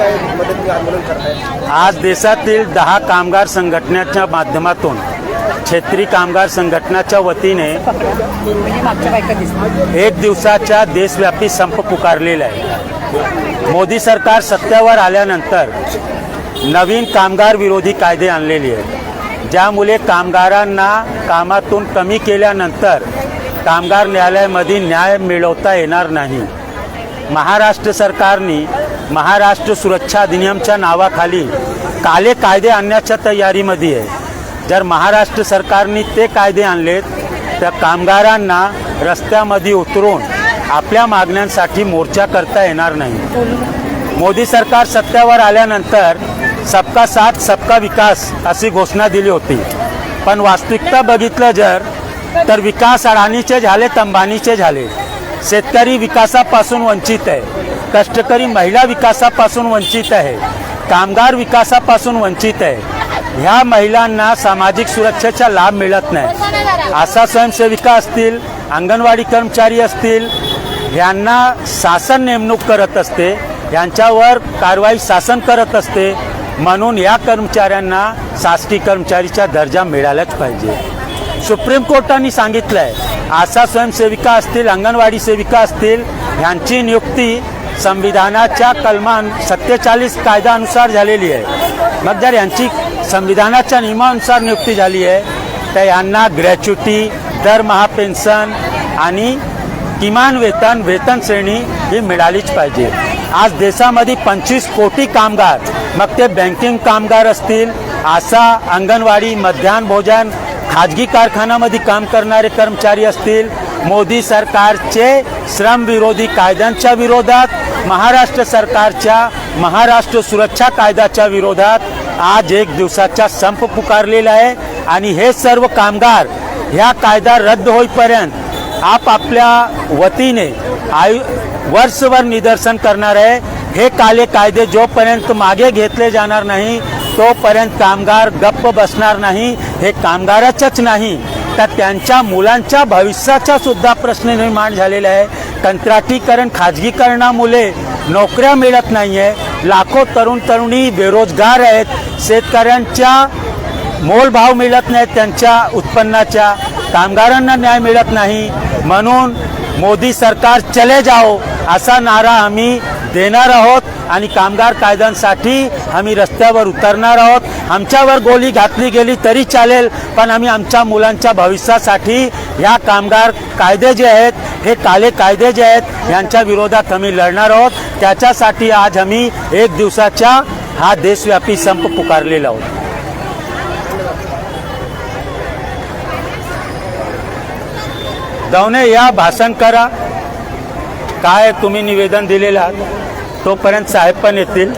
काय मदत आंदोलन करताय? आज देशातील दहा कामगार संघटनेच्या माध्यमातून क्षेत्रीय कामगार संघटनाच्या वतीने एक दिवसाच्या देशव्यापी संप पुकारलेला आहे. मोदी सरकार सत्तेवर आल्यानंतर नवीन कामगार विरोधी कायदे आणलेले आहेत. ज्यामुळे कामगारांना कामातून कमी केल्यानंतर कामगार न्यायालयामध्ये न्याय मिळवता येणार नाही. महाराष्ट्र सरकारने महाराष्ट्र सुरक्षा अधिनियमच्या नावाखाली काले कायदे आणण्याच्या तयारीमध्ये आहे. जर महाराष्ट्र सरकारने ते कायदे आणलेत तर कामगारांना रस्त्यामध्ये उतरून आपल्या मागण्यांसाठी मोर्चा करता येणार नाही. मोदी सरकार सत्तेवर आल्यानंतर सबका साथ सबका विकास अशी घोषणा दिली होती. पण वास्तविकता बघितलं जर तर विकास अडाणीचे झाले तंबानीचे झाले. शेतकरी विकासापासून वंचित आहे. कष्टकरी महिला विकासापासून वंचित आहे कामगार विकासापासून वंचित आहे. ह्या महिलांना सामाजिक सुरक्षेचा लाभ मिळत नाही. आशा स्वयंसेविका असतील अंगणवाडी कर्मचारी असतील यांना शासन नेमणूक करत असते यांच्यावर कारवाई शासन करत असते म्हणून या कर्मचाऱ्यांना शासकीय कर्मचारीचा दर्जा मिळालाच पाहिजे. सुप्रीम कोर्टाने सांगितलं आहे आशा स्वयंसेविका असतील अंगणवाडी सेविका असतील यांची नियुक्ती संविधानाच्या कलमान सत्तेचाळीस कायद्यानुसार झालेली आहे. मग जर यांची संविधानाच्या नियमानुसार नियुक्ती झाली आहे. तर यांना ग्रॅच्युटी दरमहा पेन्शन आणि किमान वेतन वेतन श्रेणी ही मिळालीच पाहिजे. आज देशामध्ये पंचवीस कोटी कामगार मग ते बँकिंग कामगार असतील आशा अंगणवाडी मध्यान्ह भोजन खाजगी कारखान्यामध्ये काम करणारे कर्मचारी असतील मोदी सरकारचे श्रमविरोधी कायद्यांच्या विरोधात महाराष्ट्र सरकारच्या महाराष्ट्र सुरक्षा कायद्याच्या विरोधात आज एक दिवसाचा संप पुकारलेला आहे. आणि हे सर्व कामगार ह्या कायदा रद्द होईपर्यंत आपापल्या वतीने आयु वर्षभर निदर्शन करणार आहे. हे काले कायदे जोपर्यंत मागे घेतले जाणार नाही तोपर्यंत कामगार गप्प बसणार नाही हे कामगाराचंच नाही. तर त्यांच्या मुलांच्या भविष्याचा सुद्धा प्रश्न निर्माण झालेला आहे. कंत्राटीकरण खाजगीकरणामुळे नोकऱ्या मिळत नाही आहे लाखो तरुण तरुणी बेरोजगार आहेत. शेतकऱ्यांच्या मोलभाव मिळत नाही त्यांच्या उत्पन्नाच्या. कामगारांना न्याय मिळत नाही. म्हणून मोदी सरकार चले जाओ असा नारा आम्ही देणार आहोत. आणि कामगार कायद्यांसाठी आम्ही रस्त्यावर उतरणार आहोत. आमच्यावर गोली घातली गेली तरी चालेल पण आम्ही आमच्या मुलांच्या भविष्यासाठी ह्या कामगार कायदे जे आहेत हे काले कायदे जे आहेत यांच्या विरोधात आम्ही लढणार आहोत. त्याच्यासाठी आज आम्ही एक दिवसाच्या हा देशव्यापी संप पुकारलेला आहोत. दौने या भाषण करा. काय तुम्ही निवेदन दिलेलं आहात? तोपर्यंत साहेब पण येतील.